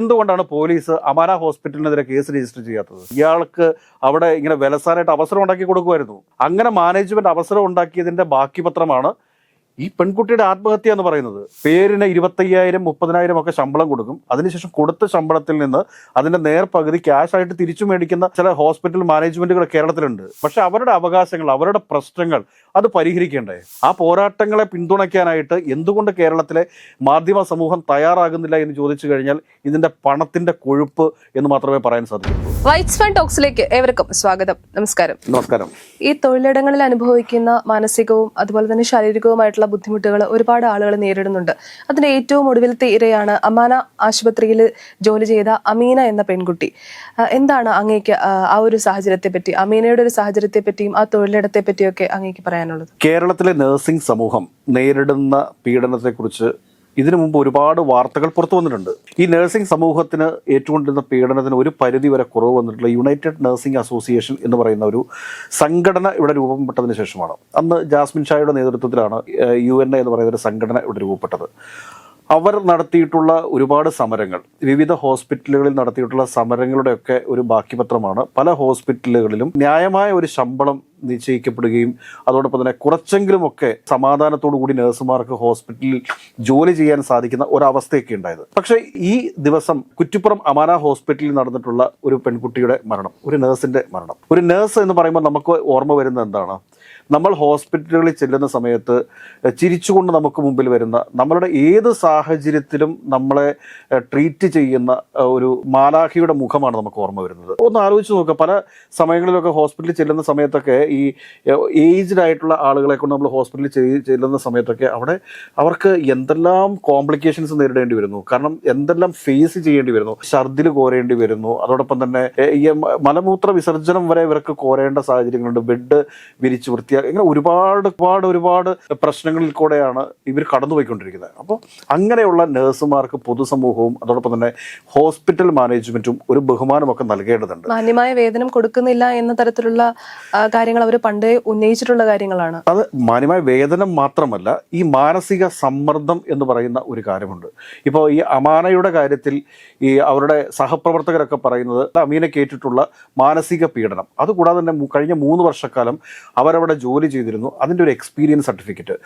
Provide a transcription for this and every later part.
എന്തുകൊണ്ടാണ് പോലീസ് അമാന ഹോസ്പിറ്റലിനെതിരെ case register ചെയ്യാത്തത്? ഇയാൾക്ക് അവിടെ ഇങ്ങനെ വിലസാനായിട്ട് അവസരം ഉണ്ടാക്കി കൊടുക്കുമായിരുന്നു. അങ്ങനെ മാനേജ്മെന്റ് അവസരം ഉണ്ടാക്കിയതിന്റെ ബാക്കി പത്രമാണ് ഈ പെൺകുട്ടിയുടെ ആത്മഹത്യ എന്ന് പറയുന്നത്. പേരിന് ഇരുപത്തയ്യായിരം മുപ്പതിനായിരം ഒക്കെ ശമ്പളം കൊടുക്കും. അതിനുശേഷം കൊടുത്ത ശമ്പളത്തിൽ നിന്ന് അതിന്റെ നേർ പകുതി ക്യാഷ് ആയിട്ട് തിരിച്ചു മേടിക്കുന്ന ചില ഹോസ്പിറ്റൽ മാനേജ്മെന്റുകൾ കേരളത്തിലുണ്ട്. പക്ഷെ അവരുടെ അവകാശങ്ങൾ അവരുടെ പ്രശ്നങ്ങൾ അത് പരിഹരിക്കേണ്ടേ? ആ പോരാട്ടങ്ങളെ പിന്തുണയ്ക്കാനായിട്ട് എന്തുകൊണ്ട് കേരളത്തിലെ മാധ്യമ സമൂഹം തയ്യാറാകുന്നില്ല എന്ന് ചോദിച്ചു കഴിഞ്ഞാൽ ഇതിന്റെ പണത്തിന്റെ കൊഴുപ്പ് എന്ന് മാത്രമേ പറയാൻ സാധിക്കൂ വൈറ്റ്സ് ഫാൻ ടോക്സിലേക്ക് ഏവർക്കും സ്വാഗതം. നമസ്കാരം. നമസ്കാരം. ഈ തൊഴിലിടങ്ങളിൽ അനുഭവിക്കുന്ന മാനസികവും അതുപോലെ തന്നെ ശാരീരികവുമായിട്ടുള്ള ബുദ്ധിമുട്ടുകൾ ഒരുപാട് ആളുകൾ നേരിടുന്നുണ്ട്. അതിന്റെ ഏറ്റവും ഒടുവിലത്തെ ഇരയാണ് അമാന ആശുപത്രിയിൽ ജോലി ചെയ്ത അമീന എന്ന പെൺകുട്ടി. എന്താണ് അങ്ങേക്ക് ആ, ഒരു സാഹചര്യത്തെ പറ്റി അമീനയുടെ ഒരു സാഹചര്യത്തെ പറ്റിയും ആ തൊഴിലിടത്തെ പറ്റിയൊക്കെ അങ്ങേക്ക് പറയാനുള്ളത്? കേരളത്തിലെ നഴ്സിംഗ് സമൂഹം നേരിടുന്ന പീഡനത്തെക്കുറിച്ച് ഇതിനു മുമ്പ് ഒരുപാട് വാർത്തകൾ പുറത്തു വന്നിട്ടുണ്ട്. ഈ നഴ്സിംഗ് സമൂഹത്തിന് ഏറ്റുകൊണ്ടിരുന്ന പീഡനത്തിന് ഒരു പരിധി വരെ കുറവ് വന്നിട്ടുള്ള യുണൈറ്റഡ് നഴ്സിംഗ് അസോസിയേഷൻ എന്ന് പറയുന്ന ഒരു സംഘടന ഇവിടെ രൂപപ്പെട്ടതിന് ശേഷമാണ്. അന്ന് ജാസ്മിൻ ഷായുടെ നേതൃത്വത്തിലാണ് യു എൻ എ എന്ന് പറയുന്ന ഒരു സംഘടന ഇവിടെ രൂപപ്പെട്ടത്. അവർ നടത്തിയിട്ടുള്ള ഒരുപാട് സമരങ്ങൾ വിവിധ ഹോസ്പിറ്റലുകളിൽ നടത്തിയിട്ടുള്ള സമരങ്ങളുടെയൊക്കെ ഒരു ബാക്കിപത്രമാണ്. പല ഹോസ്പിറ്റലുകളിലും ന്യായമായ ഒരു ശമ്പളം നിശ്ചയിക്കപ്പെടുകയും അതോടൊപ്പം തന്നെ കുറച്ചെങ്കിലുമൊക്കെ സമാധാനത്തോടു കൂടി നഴ്സുമാർക്ക് ഹോസ്പിറ്റലിൽ ജോലി ചെയ്യാൻ സാധിക്കുന്ന ഒരവസ്ഥയൊക്കെ ഉണ്ടായത്. പക്ഷേ ഈ ദിവസം കുറ്റിപ്പുറം അമാന ഹോസ്പിറ്റലിൽ നടന്നിട്ടുള്ള ഒരു പെൺകുട്ടിയുടെ മരണം ഒരു നഴ്സിന്റെ മരണം. ഒരു നഴ്സ് എന്ന് പറയുമ്പോൾ നമുക്ക് ഓർമ്മ വരുന്നത് എന്താണ്? നമ്മൾ ഹോസ്പിറ്റലുകളിൽ ചെല്ലുന്ന സമയത്ത് ചിരിച്ചുകൊണ്ട് നമുക്ക് മുമ്പിൽ വരുന്ന നമ്മളുടെ ഏത് സാഹചര്യത്തിലും നമ്മളെ ട്രീറ്റ് ചെയ്യുന്ന ഒരു മാലാഖിയുടെ മുഖമാണ് നമുക്ക് ഓർമ്മ വരുന്നത്. ഒന്ന് ആലോചിച്ച് നോക്കുക പല സമയങ്ങളിലൊക്കെ ഹോസ്പിറ്റലിൽ ചെല്ലുന്ന സമയത്തൊക്കെ ഈ ഏജ്ഡ് ആയിട്ടുള്ള ആളുകളെ കൊണ്ട് നമ്മൾ ഹോസ്പിറ്റലിൽ ചെല്ലുന്ന സമയത്തൊക്കെ അവിടെ അവർക്ക് എന്തെല്ലാം കോംപ്ലിക്കേഷൻസ് നേരിടേണ്ടി വരുന്നു. കാരണം എന്തെല്ലാം ഫേസ് ചെയ്യേണ്ടി വരുന്നു. ഛർദിൽ കോരേണ്ടി വരുന്നു. അതോടൊപ്പം തന്നെ ഈ മലമൂത്ര വിസർജനം വരെ ഇവർക്ക് കോരേണ്ട സാഹചര്യങ്ങളുണ്ട്. ബെഡ് വിരിച്ച് വൃത്തിയാക്കി ഇങ്ങനെ ഒരുപാട് ഒരുപാട് ഒരുപാട് പ്രശ്നങ്ങളിൽ കൂടെയാണ് ഇവർ കടന്നുപോയിക്കൊണ്ടിരിക്കുന്നത്. അപ്പോൾ അങ്ങനെയുള്ള നഴ്സുമാർക്ക് പൊതുസമൂഹവും അതോടൊപ്പം തന്നെ ഹോസ്പിറ്റൽ മാനേജ്മെന്റും ഒരു ബഹുമാനമൊക്കെ നൽകേണ്ടതുണ്ട്. മാന്യമായ വേതനം കൊടുക്കുന്നില്ല എന്ന തരത്തിലുള്ള കാര്യങ്ങൾ അവർ പണ്ടേ ഉന്നയിച്ചിട്ടുള്ള കാര്യങ്ങളാണ്. അത് മാന്യമായ വേതനം മാത്രമല്ല ഈ മാനസിക സമ്മർദ്ദം എന്ന് പറയുന്ന ഒരു കാര്യമുണ്ട്. ഇപ്പോൾ ഈ അമാനയുടെ കാര്യത്തിൽ ഈ അവരുടെ സഹപ്രവർത്തകരൊക്കെ പറയുന്നത് അമീനെ കേട്ടിട്ടുള്ള മാനസിക പീഡനം. അതുകൂടാതെ തന്നെ കഴിഞ്ഞ മൂന്ന് വർഷക്കാലം അവരവിടെ ജോലി ചെയ്തിരുന്നു. അതിന്റെ ഒരു എക്സ്പീരിയൻസ് സർട്ടിഫിക്കറ്റ്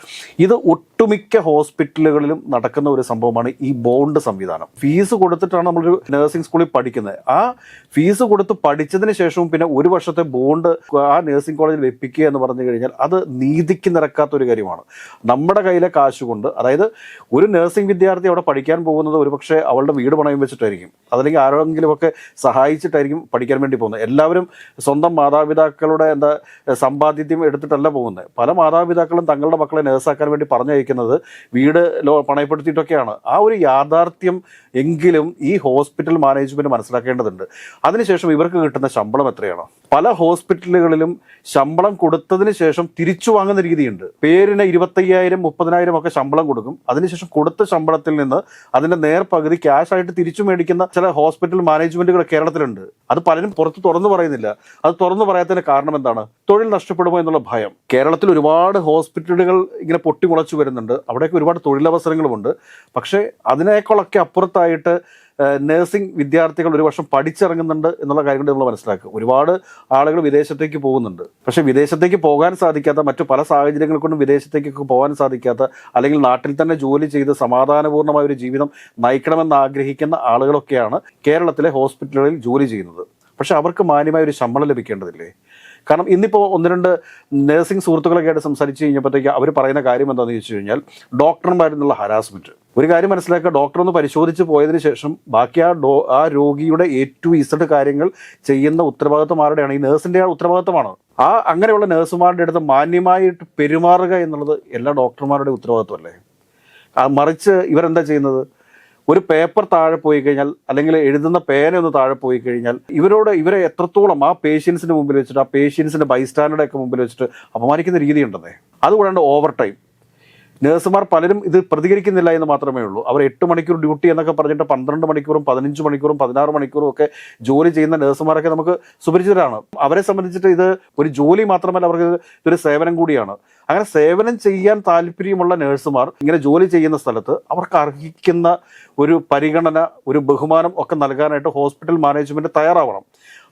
ഇത് ഒട്ടുമിക്ക ഹോസ്പിറ്റലുകളിലും നടക്കുന്ന ഒരു സംഭവമാണ് ഈ ബോണ്ട് സംവിധാനം. ഫീസ് കൊടുത്തിട്ടാണ് നമ്മളൊരു നഴ്സിംഗ് സ്കൂളിൽ പഠിക്കുന്നത്. ആ ഫീസ് കൊടുത്ത് പഠിച്ചതിന് ശേഷവും പിന്നെ ഒരു വർഷത്തെ ബോണ്ട് ആ നഴ്സിംഗ് കോളേജിൽ വെപ്പിക്കുക എന്ന് പറഞ്ഞു കഴിഞ്ഞാൽ അത് നീതിക്ക് നിരക്കാത്ത ഒരു കാര്യമാണ്. നമ്മുടെ കയ്യിലെ കാശ് കൊണ്ട് അതായത് ഒരു നഴ്സിംഗ് വിദ്യാർത്ഥി അവിടെ പഠിക്കാൻ പോകുന്നത് ഒരുപക്ഷെ അവളുടെ വീട് പണയം വെച്ചിട്ടായിരിക്കും. അതല്ലെങ്കിൽ ആരെങ്കിലുമൊക്കെ സഹായിച്ചിട്ടായിരിക്കും പഠിക്കാൻ വേണ്ടി പോകുന്നത്. എല്ലാവരും സ്വന്തം മാതാപിതാക്കളുടെ എന്താ സമ്പാദ്യത്യം എടുത്തിട്ടല്ല പോകുന്നത്. പല മാതാപിതാക്കളും തങ്ങളുടെ മക്കളെ നേഴ്സാക്കാൻ വേണ്ടി പറഞ്ഞയക്കുന്നത് വീട് ലോ പണയപ്പെടുത്തിയിട്ടൊക്കെയാണ്. ആ ഒരു യാഥാർത്ഥ്യം എങ്കിലും ഈ ഹോസ്പിറ്റൽ മാനേജ്മെന്റ് മനസ്സിലാക്കേണ്ടതുണ്ട്. അതിനുശേഷം ഇവർക്ക് കിട്ടുന്ന ശമ്പളം എത്രയാണ്? പല ഹോസ്പിറ്റലുകളിലും ശമ്പളം കൊടുത്തതിന് ശേഷം തിരിച്ചു വാങ്ങുന്ന രീതിയുണ്ട്. പേരിന് ഇരുപത്തയ്യായിരം മുപ്പതിനായിരം ഒക്കെ ശമ്പളം കൊടുക്കും. അതിനുശേഷം കൊടുത്ത ശമ്പളത്തിൽ നിന്ന് അതിന്റെ നേർ പകുതി ക്യാഷ് ആയിട്ട് തിരിച്ചു മേടിക്കുന്ന ചില ഹോസ്പിറ്റൽ മാനേജ്മെന്റുകൾ കേരളത്തിലുണ്ട്. അത് പലരും പുറത്ത് തുറന്നു പറയുന്നില്ല. അത് തുറന്നു പറയാത്തതിന് കാരണം എന്താണ്? തൊഴിൽ നഷ്ടപ്പെടുമോ എന്നുള്ള ഭയം. കേരളത്തിൽ ഒരുപാട് ഹോസ്പിറ്റലുകൾ ഇങ്ങനെ പൊട്ടിമുളച്ചു വരുന്നുണ്ട്. അവിടെയൊക്കെ ഒരുപാട് തൊഴിലവസരങ്ങളുമുണ്ട്. പക്ഷേ അതിനേക്കാളൊക്കെ അപ്പുറത്തായിട്ട് നഴ്സിംഗ് വിദ്യാർത്ഥികൾ ഒരു വർഷം പഠിച്ചിറങ്ങുന്നുണ്ട് എന്നുള്ള കാര്യം കൊണ്ട് നമ്മൾ മനസ്സിലാക്കുക. ഒരുപാട് ആളുകൾ വിദേശത്തേക്ക് പോകുന്നുണ്ട്. പക്ഷേ വിദേശത്തേക്ക് പോകാൻ സാധിക്കാത്ത മറ്റു പല സാഹചര്യങ്ങൾ കൊണ്ടും വിദേശത്തേക്കൊക്കെ പോകാൻ സാധിക്കാത്ത അല്ലെങ്കിൽ നാട്ടിൽ തന്നെ ജോലി ചെയ്ത് സമാധാനപൂർണമായ ഒരു ജീവിതം നയിക്കണമെന്ന് ആഗ്രഹിക്കുന്ന ആളുകളൊക്കെയാണ് കേരളത്തിലെ ഹോസ്പിറ്റലുകളിൽ ജോലി ചെയ്യുന്നത്. പക്ഷെ അവർക്ക് മാന്യമായ ഒരു ശമ്പളം ലഭിക്കേണ്ടതില്ലേ? കാരണം ഇന്നിപ്പോൾ ഒന്ന് രണ്ട് നഴ്സിംഗ് സുഹൃത്തുക്കളൊക്കെ ആയിട്ട് സംസാരിച്ച് കഴിഞ്ഞപ്പോഴത്തേക്ക് അവർ പറയുന്ന കാര്യം എന്താണെന്ന് ചോദിച്ചു കഴിഞ്ഞാൽ ഡോക്ടർമാരിൽ ഹരാസ്മെന്റ് ഒരു കാര്യം മനസ്സിലാക്കുക ഡോക്ടർ ഒന്ന് പരിശോധിച്ച് പോയതിന് ശേഷം ബാക്കി ആ ഡോ ആ രോഗിയുടെ എ ടു ഇസഡ് കാര്യങ്ങൾ ചെയ്യുന്ന ഉത്തരവാദിത്വം ആരുടെയാണ് ഈ നഴ്സിന്റെ ഉത്തരവാദിത്വമാണ്? ആ അങ്ങനെയുള്ള നഴ്സുമാരുടെ അടുത്ത് മാന്യമായിട്ട് പെരുമാറുക എന്നുള്ളത് എല്ലാ ഡോക്ടർമാരുടെ ഉത്തരവാദിത്വമല്ലേ? മറിച്ച് ഇവരെന്താ ചെയ്യുന്നത്? ഒരു പേപ്പർ താഴെ പോയി കഴിഞ്ഞാൽ അല്ലെങ്കിൽ എഴുതുന്ന പേന ഒന്ന് താഴെ പോയി കഴിഞ്ഞാൽ ഇവരോട് ഇവരെ എത്രത്തോളം ആ പേഷ്യൻസിന് മുമ്പിൽ വെച്ചിട്ട് ആ പേഷ്യൻസിന്റെ ബൈസ്റ്റാൻഡറുടെ ഒക്കെ മുമ്പിൽ വെച്ചിട്ട് അപമാനിക്കുന്ന രീതിയുണ്ടെന്നേ അതുകൂടാണ്ട് ഓവർ ടൈം നഴ്സുമാർ പലരും ഇത് പ്രതികരിക്കുന്നില്ല എന്ന് മാത്രമേ ഉള്ളൂ. അവർ എട്ട് മണിക്കൂർ ഡ്യൂട്ടി എന്നൊക്കെ പറഞ്ഞിട്ട് പന്ത്രണ്ട് മണിക്കൂറും പതിനഞ്ച് മണിക്കൂറും പതിനാറ് മണിക്കൂറും ഒക്കെ ജോലി ചെയ്യുന്ന നഴ്സുമാരൊക്കെ നമുക്ക് സുപരിചിതരാണ്. അവരെ സംബന്ധിച്ചിട്ട് ഇത് ഒരു ജോലി മാത്രമല്ല അവർക്ക് ഇതൊരു സേവനം കൂടിയാണ്. അങ്ങനെ സേവനം ചെയ്യാൻ താല്പര്യമുള്ള നഴ്സുമാർ ഇങ്ങനെ ജോലി ചെയ്യുന്ന സ്ഥലത്ത് അവർക്ക് അർഹിക്കുന്ന ഒരു പരിഗണന ഒരു ബഹുമാനം ഒക്കെ നൽകാനായിട്ട് ഹോസ്പിറ്റൽ മാനേജ്മെന്റ് തയ്യാറാവണം.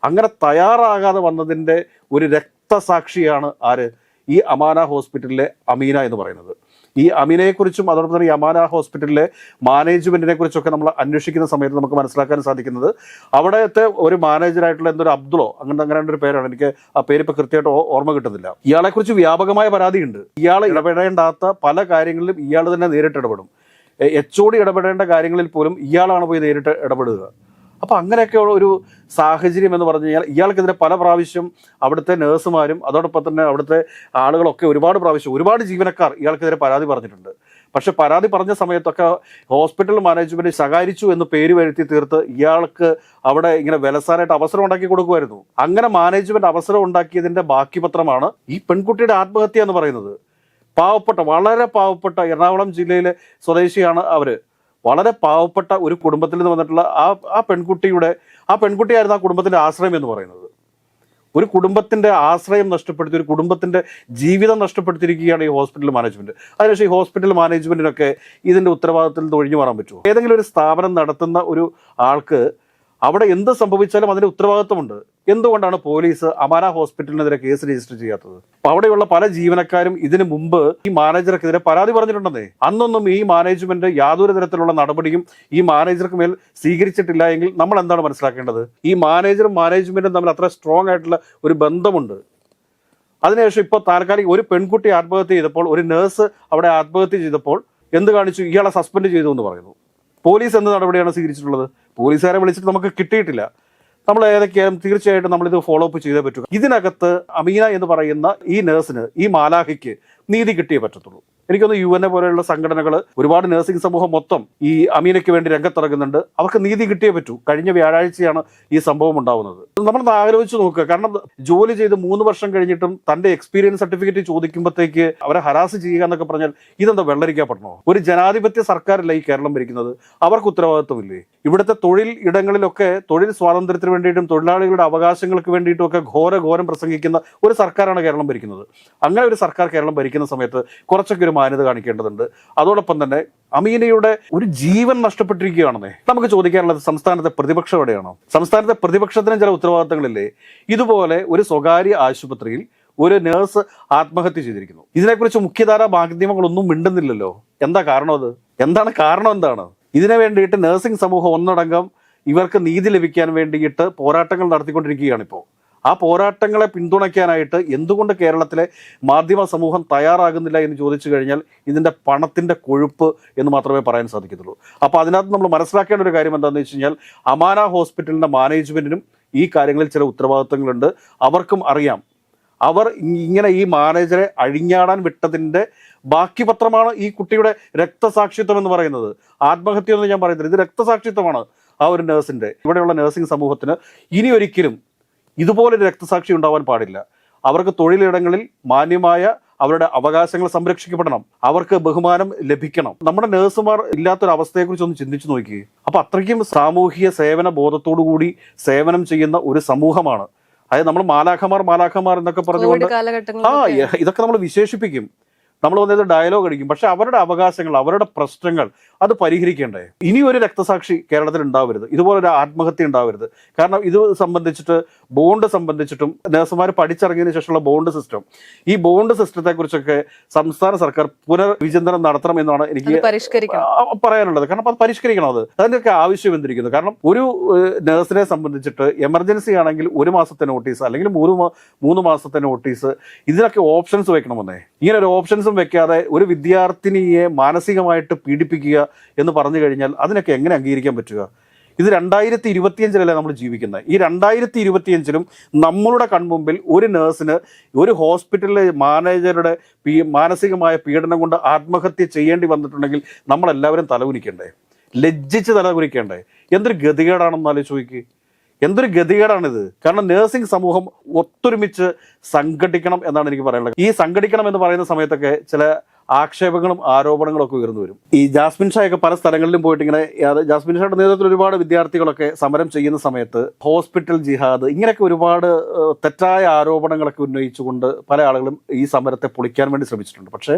അങ്ങനെ തയ്യാറാകാതെ വന്നതിന്റെ ഒരു രക്തസാക്ഷിയാണ് ആര്? ഈ അമാന ഹോസ്പിറ്റലിലെ അമീന എന്ന് പറയുന്നത്. ഈ അമീനയെക്കുറിച്ചും അതോടൊപ്പം തന്നെ യമാന ഹോസ്പിറ്റലിലെ മാനേജ്മെന്റിനെ കുറിച്ചൊക്കെ നമ്മൾ അന്വേഷിക്കുന്ന സമയത്ത് നമുക്ക് മനസ്സിലാക്കാൻ സാധിക്കുന്നത്. അവിടത്തെ ഒരു മാനേജറായിട്ടുള്ള എന്തൊരു അബ്ദുളോ അങ്ങനെ അങ്ങനെ ഒരു പേരാണ്. എനിക്ക് ആ പേര് ഇപ്പൊ കൃത്യമായിട്ട് ഓർമ്മ കിട്ടുന്നില്ല. ഇയാളെക്കുറിച്ച് വ്യാപകമായ പരാതിയുണ്ട്. ഇയാൾ ഇടപെടേണ്ടാത്ത പല കാര്യങ്ങളിലും ഇയാൾ തന്നെ നേരിട്ട് ഇടപെടും. എച്ച് ഒ ഇടപെടേണ്ട കാര്യങ്ങളിൽ പോലും ഇയാളാണ് പോയി നേരിട്ട് ഇടപെടുക. അപ്പൊ അങ്ങനെയൊക്കെ ഒരു സാഹചര്യം എന്ന് പറഞ്ഞു കഴിഞ്ഞാൽ ഇയാൾക്കെതിരെ പല പ്രാവശ്യം അവിടുത്തെ നഴ്സുമാരും അതോടൊപ്പം തന്നെ അവിടുത്തെ ആളുകളൊക്കെ ഒരുപാട് പ്രാവശ്യം ഒരുപാട് ജീവനക്കാർ ഇയാൾക്കെതിരെ പരാതി പറഞ്ഞിട്ടുണ്ട്. പക്ഷെ പരാതി പറഞ്ഞ സമയത്തൊക്കെ ഹോസ്പിറ്റൽ മാനേജ്മെന്റ് ശകാരിച്ചു എന്ന് പേര് വരുത്തി തീർത്ത് ഇയാൾക്ക് അവിടെ ഇങ്ങനെ വിലസാനായിട്ട് അവസരം ഉണ്ടാക്കി കൊടുക്കുമായിരുന്നു. അങ്ങനെ മാനേജ്മെന്റ് അവസരം ഉണ്ടാക്കിയതിന്റെ ബാക്കി പത്രമാണ് ഈ പെൺകുട്ടിയുടെ ആത്മഹത്യ എന്ന് പറയുന്നത്. പാവപ്പെട്ട വളരെ പാവപ്പെട്ട എറണാകുളം ജില്ലയിലെ സ്വദേശിയാണ് അവർ. വളരെ പാവപ്പെട്ട ഒരു കുടുംബത്തിൽ നിന്ന് വന്നിട്ടുള്ള ആ ആ പെൺകുട്ടിയുടെ ആ പെൺകുട്ടിയായിരുന്നു ആ കുടുംബത്തിന്റെ ആശ്രയം എന്ന് പറയുന്നത്. ഒരു കുടുംബത്തിന്റെ ആശ്രയം നഷ്ടപ്പെടുത്തി ഒരു കുടുംബത്തിന്റെ ജീവിതം നഷ്ടപ്പെടുത്തിയിരിക്കുകയാണ് ഈ ഹോസ്പിറ്റൽ മാനേജ്മെന്റ് അതിനുശേഷം ഈ ഹോസ്പിറ്റൽ മാനേജ്മെന്റിനൊക്കെ ഇതിന്റെ ഉത്തരവാദിത്തത്തിൽ നിന്ന് ഒഴിഞ്ഞു മാറാൻ പറ്റുമോ? ഏതെങ്കിലും ഒരു സ്ഥാപനം നടത്തുന്ന ഒരു ആൾക്ക് അവിടെ എന്ത് സംഭവിച്ചാലും അതിന്റെ ഉത്തരവാദിത്വമുണ്ട്. എന്തുകൊണ്ടാണ് പോലീസ് അമാന ഹോസ്പിറ്റലിനെതിരെ കേസ് രജിസ്റ്റർ ചെയ്യാത്തത്? അപ്പൊ അവിടെയുള്ള പല ജീവനക്കാരും ഇതിനു മുമ്പ് ഈ മാനേജർക്കെതിരെ പരാതി പറഞ്ഞിട്ടുണ്ടെന്നേ. അന്നൊന്നും ഈ മാനേജ്മെന്റ് യാതൊരു തരത്തിലുള്ള നടപടിയും ഈ മാനേജർക്ക് മേൽ സ്വീകരിച്ചിട്ടില്ല എങ്കിൽ നമ്മൾ എന്താണ് മനസ്സിലാക്കേണ്ടത്? ഈ മാനേജറും മാനേജ്മെന്റും തമ്മിൽ അത്ര സ്ട്രോങ് ആയിട്ടുള്ള ഒരു ബന്ധമുണ്ട്. അതിനുശേഷം ഇപ്പോൾ താൽക്കാലിക ഒരു പെൺകുട്ടി ആത്മഹത്യ ചെയ്തപ്പോൾ ഒരു നേഴ്സ് അവിടെ ആത്മഹത്യ ചെയ്തപ്പോൾ എന്ത് കാണിച്ചു? ഇയാളെ സസ്പെൻഡ് ചെയ്തു എന്ന് പറയുന്നു. പോലീസ് എന്ത് നടപടിയാണ് സ്വീകരിച്ചിട്ടുള്ളത്? പോലീസുകാരെ വിളിച്ചിട്ട് നമുക്ക് കിട്ടിയിട്ടില്ല. നമ്മൾ ഏതൊക്കെയാലും തീർച്ചയായിട്ടും നമ്മളിത് ഫോളോ അപ്പ് ചെയ്തേ പറ്റൂ ഇതിനകത്ത് അമീന എന്ന് പറയുന്ന ഈ നേഴ്സിന് ഈ മാലാഹിക്ക് നീതി കിട്ടിയേ പറ്റത്തുള്ളൂ. എനിക്കൊന്ന് യു എൻ എ പോലെയുള്ള സംഘടനകൾ ഒരുപാട് നഴ്സിംഗ് സമൂഹം മൊത്തം ഈ അമീനയ്ക്ക് വേണ്ടി രംഗത്തിറങ്ങുന്നുണ്ട്. അവർക്ക് നീതി കിട്ടിയേ പറ്റൂ. കഴിഞ്ഞ വ്യാഴാഴ്ചയാണ് ഈ സംഭവം ഉണ്ടാവുന്നത്. നമ്മൾ ആലോചിച്ച് നോക്കുക. കാരണം ജോലി ചെയ്ത് മൂന്ന് വർഷം കഴിഞ്ഞിട്ടും തന്റെ എക്സ്പീരിയൻസ് സർട്ടിഫിക്കറ്റ് ചോദിക്കുമ്പോഴത്തേക്ക് അവരെ ഹരാസ് ചെയ്യുക എന്നൊക്കെ പറഞ്ഞാൽ ഇതെന്താ വെള്ളരിക്കപ്പെടണോ ഒരു ജനാധിപത്യ സർക്കാരല്ല ഈ കേരളം ഭരിക്കുന്നത്. അവർക്ക് ഉത്തരവാദിത്വമില്ലേ? ഇവിടുത്തെ തൊഴിൽ ഇടങ്ങളിലൊക്കെ തൊഴിൽ സ്വാതന്ത്ര്യത്തിന് വേണ്ടിയിട്ടും തൊഴിലാളികളുടെ അവകാശങ്ങൾക്ക് വേണ്ടിയിട്ടും ഒക്കെ ഘോര ഘോരം പ്രസംഗിക്കുന്ന ഒരു സർക്കാരാണ് കേരളം ഭരിക്കുന്നത്. അങ്ങനെ ഒരു സർക്കാർ കേരളം ഭരിക്കുന്ന സമയത്ത് കുറച്ചൊക്കെ ഒരു മാന്യത കാണിക്കേണ്ടതുണ്ട്. അതോടൊപ്പം തന്നെ അമീനയുടെ ഒരു ജീവൻ നഷ്ടപ്പെട്ടിരിക്കുകയാണെന്നേ. നമുക്ക് ചോദിക്കാനുള്ളത് സംസ്ഥാനത്തെ പ്രതിപക്ഷം എവിടെയാണോ? സംസ്ഥാനത്തെ പ്രതിപക്ഷത്തിന് ചില ഉത്തരവാദിത്തങ്ങളില്ലേ? ഇതുപോലെ ഒരു സ്വകാര്യ ആശുപത്രിയിൽ ഒരു നേഴ്സ് ആത്മഹത്യ ചെയ്തിരിക്കുന്നു. ഇതിനെക്കുറിച്ച് മുഖ്യധാര മാധ്യമങ്ങളൊന്നും മിണ്ടുന്നില്ലല്ലോ. എന്താ കാരണം അത്? എന്താണ് കാരണം എന്താണ്? ഇതിനു വേണ്ടിയിട്ട് നഴ്സിംഗ് സമൂഹം ഒന്നടങ്കം ഇവർക്ക് നീതി ലഭിക്കാൻ വേണ്ടിയിട്ട് പോരാട്ടങ്ങൾ നടത്തിക്കൊണ്ടിരിക്കുകയാണ് ഇപ്പോൾ ആ പോരാട്ടങ്ങളെ പിന്തുണയ്ക്കാനായിട്ട് എന്തുകൊണ്ട് കേരളത്തിലെ മാധ്യമ സമൂഹം തയ്യാറാകുന്നില്ല എന്ന് ചോദിച്ചു കഴിഞ്ഞാൽ ഇതിന്റെ പണത്തിന്റെ കൊഴുപ്പ് എന്ന് മാത്രമേ പറയാൻ സാധിക്കത്തുള്ളൂ. അപ്പോൾ അതിനകത്ത് നമ്മൾ മനസ്സിലാക്കേണ്ട ഒരു കാര്യം എന്താണെന്ന് വെച്ച് കഴിഞ്ഞാൽ അമാന ഹോസ്പിറ്റലിന്റെ മാനേജ്മെന്റിനും ഈ കാര്യങ്ങളിൽ ചില ഉത്തരവാദിത്തങ്ങളുണ്ട്. അവർക്കും അറിയാം. അവർ ഇങ്ങനെ ഈ മാനേജറെ അഴിഞ്ഞാടാൻ വിട്ടതിന്റെ ബാക്കി പത്രമാണ് ഈ കുട്ടിയുടെ രക്തസാക്ഷിത്വം എന്ന് പറയുന്നത്. ആത്മഹത്യ എന്ന് ഞാൻ പറയുന്നത് ഇത് രക്തസാക്ഷിത്വമാണ് ആ ഒരു നേഴ്സിന്റെ. ഇവിടെയുള്ള നേഴ്സിംഗ് സമൂഹത്തിന് ഇനി ഒരിക്കലും ഇതുപോലൊരു രക്തസാക്ഷി ഉണ്ടാവാൻ പാടില്ല. അവർക്ക് തൊഴിലിടങ്ങളിൽ മാന്യമായ അവരുടെ അവകാശങ്ങൾ സംരക്ഷിക്കപ്പെടണം. അവർക്ക് ബഹുമാനം ലഭിക്കണം. നമ്മുടെ നഴ്സുമാർ ഇല്ലാത്തൊരു അവസ്ഥയെക്കുറിച്ച് ഒന്ന് ചിന്തിച്ചു നോക്കി അപ്പോൾ അത്രയ്ക്കും സാമൂഹിക സേവന ബോധത്തോടു കൂടി സേവനം ചെയ്യുന്ന ഒരു സമൂഹമാണ്. അതായത് നമ്മൾ മാലാഖമാർ മാലാഖമാർ എന്നൊക്കെ പറഞ്ഞുകൊണ്ട് ആ ഇതൊക്കെ നമ്മൾ വിശേഷിപ്പിക്കും. നമ്മൾ വന്നത് ഡയലോഗ് അടിക്കും. പക്ഷെ അവരുടെ അവകാശങ്ങൾ അവരുടെ പ്രശ്നങ്ങൾ അത് പരിഹരിക്കേണ്ടേ? ഇനി ഒരു രക്തസാക്ഷി കേരളത്തിൽ ഉണ്ടാവരുത്. ഇതുപോലെ ഒരു ആത്മഹത്യ ഉണ്ടാവരുത്. കാരണം ഇത് സംബന്ധിച്ചിട്ട് ബോണ്ട് സംബന്ധിച്ചിട്ടും നഴ്സുമാർ പഠിച്ചിറങ്ങിയതിനു ശേഷമുള്ള ബോണ്ട് സിസ്റ്റം ഈ ബോണ്ട് സിസ്റ്റത്തെ കുറിച്ചൊക്കെ സംസ്ഥാന സർക്കാർ പുനർവിചിന്തനം നടത്തണം എന്നാണ് എനിക്ക് പറയാനുള്ളത്. കാരണം അത് പരിഷ്കരിക്കണം അത്. അതിന്റെയൊക്കെ ആവശ്യം എന്തിരിക്കുന്നു? കാരണം ഒരു നഴ്സിനെ സംബന്ധിച്ചിട്ട് എമർജൻസി ആണെങ്കിൽ ഒരു മാസത്തെ നോട്ടീസ് അല്ലെങ്കിൽ മൂന്ന് മൂന്ന് മാസത്തെ നോട്ടീസ് ഇതിനൊക്കെ ഓപ്ഷൻസ് വെക്കണമെന്നേ. ഇങ്ങനെ ഒരു ഓപ്ഷൻസും വെക്കാതെ ഒരു വിദ്യാർത്ഥിനിയെ മാനസികമായിട്ട് പീഡിപ്പിക്കുക എന്ന് പറഞ്ഞു കഴിഞ്ഞാൽ അതിനൊക്കെ എങ്ങനെ അംഗീകരിക്കാൻ പറ്റുക? ഇത് രണ്ടായിരത്തി ഇരുപത്തിയഞ്ചിലല്ലേ നമ്മൾ ജീവിക്കുന്നത്? ഈ രണ്ടായിരത്തി ഇരുപത്തിയഞ്ചിലും നമ്മളുടെ കൺമുമ്പിൽ ഒരു നേഴ്സിന് ഒരു ഹോസ്പിറ്റലിലെ മാനേജറുടെ മാനസികമായ പീഡനം കൊണ്ട് ആത്മഹത്യ ചെയ്യേണ്ടി വന്നിട്ടുണ്ടെങ്കിൽ നമ്മളെല്ലാവരും തലകുനിക്കണ്ടേ? ലജ്ജിച്ച് തലകുനിക്കണ്ടേ? എന്തൊരു ഗതികേടാണെന്ന് നോക്കി. എന്തൊരു ഗതികേടാണിത്? കാരണം നേഴ്സിംഗ് സമൂഹം ഒത്തൊരുമിച്ച് സംഘടിക്കണം എന്നാണ് എനിക്ക് പറയാനുള്ളത്. ഈ സംഘടിക്കണം എന്ന് പറയുന്ന സമയത്തൊക്കെ ചില ആക്ഷേപങ്ങളും ആരോപണങ്ങളും ഒക്കെ ഉയർന്നു വരും. ഈ ജാസ്മിൻ ഷായൊക്കെ പല സ്ഥലങ്ങളിലും പോയിട്ട് ഇങ്ങനെ ജാസ്മിൻ ഷായുടെ നേതൃത്വത്തിൽ ഒരുപാട് വിദ്യാർത്ഥികളൊക്കെ സമരം ചെയ്യുന്ന സമയത്ത് ഹോസ്പിറ്റൽ ജിഹാദ് ഇങ്ങനെയൊക്കെ ഒരുപാട് തെറ്റായ ആരോപണങ്ങളൊക്കെ ഉന്നയിച്ചുകൊണ്ട് പല ആളുകളും ഈ സമരത്തെ പൊളിക്കാൻ വേണ്ടി ശ്രമിച്ചിട്ടുണ്ട്. പക്ഷേ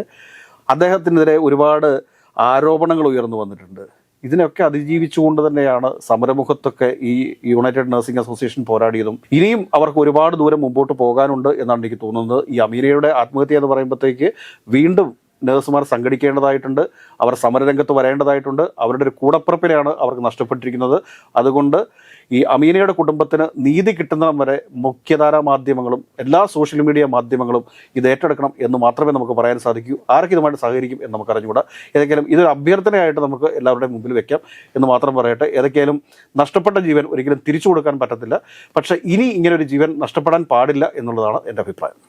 അദ്ദേഹത്തിനെതിരെ ഒരുപാട് ആരോപണങ്ങൾ ഉയർന്നു വന്നിട്ടുണ്ട്. ഇതിനൊക്കെ അതിജീവിച്ചുകൊണ്ട് തന്നെയാണ് സമരമുഖത്തൊക്കെ ഈ യുണൈറ്റഡ് നഴ്സിംഗ് അസോസിയേഷൻ പോരാടിയതും. ഇനിയും അവർക്ക് ഒരുപാട് ദൂരം മുമ്പോട്ട് പോകാനുണ്ട് എന്നാണ് എനിക്ക് തോന്നുന്നത്. ഈ അമീരയുടെ ആത്മഹത്യ എന്ന് പറയുമ്പോഴത്തേക്ക് വീണ്ടും നഴ്സുമാർ സംഘടിക്കേണ്ടതായിട്ടുണ്ട് അവർ സമരരംഗത്ത് വരേണ്ടതായിട്ടുണ്ട് അവരുടെ ഒരു കൂടപ്പിറപ്പിനെയാണ് അവർക്ക് നഷ്ടപ്പെട്ടിരിക്കുന്നത്. അതുകൊണ്ട് ഈ അമീനയുടെ കുടുംബത്തിന് നീതി കിട്ടുന്നിടം വരെ മുഖ്യധാരാ മാധ്യമങ്ങളും എല്ലാ സോഷ്യൽ മീഡിയ മാധ്യമങ്ങളും ഇത് ഏറ്റെടുക്കണം എന്ന് മാത്രമേ നമുക്ക് പറയാൻ സാധിക്കൂ. ആർക്കും ഇതുമായിട്ട് സഹകരിക്കും എന്ന് നമുക്ക് അറിഞ്ഞുകൂടാ. ഏതൊക്കെയാലും ഇതൊരു അഭ്യർത്ഥനയായിട്ട് നമുക്ക് എല്ലാവരുടെയും മുമ്പിൽ വെക്കാം എന്ന് മാത്രം പറയട്ടെ. ഏതൊക്കെയാലും നഷ്ടപ്പെട്ട ജീവൻ ഒരിക്കലും തിരിച്ചു കൊടുക്കാൻ പറ്റത്തില്ല. പക്ഷേ ഇനി ഇങ്ങനെ ഒരു ജീവൻ നഷ്ടപ്പെടാൻ പാടില്ല എന്നുള്ളതാണ് എന്റെ അഭിപ്രായം.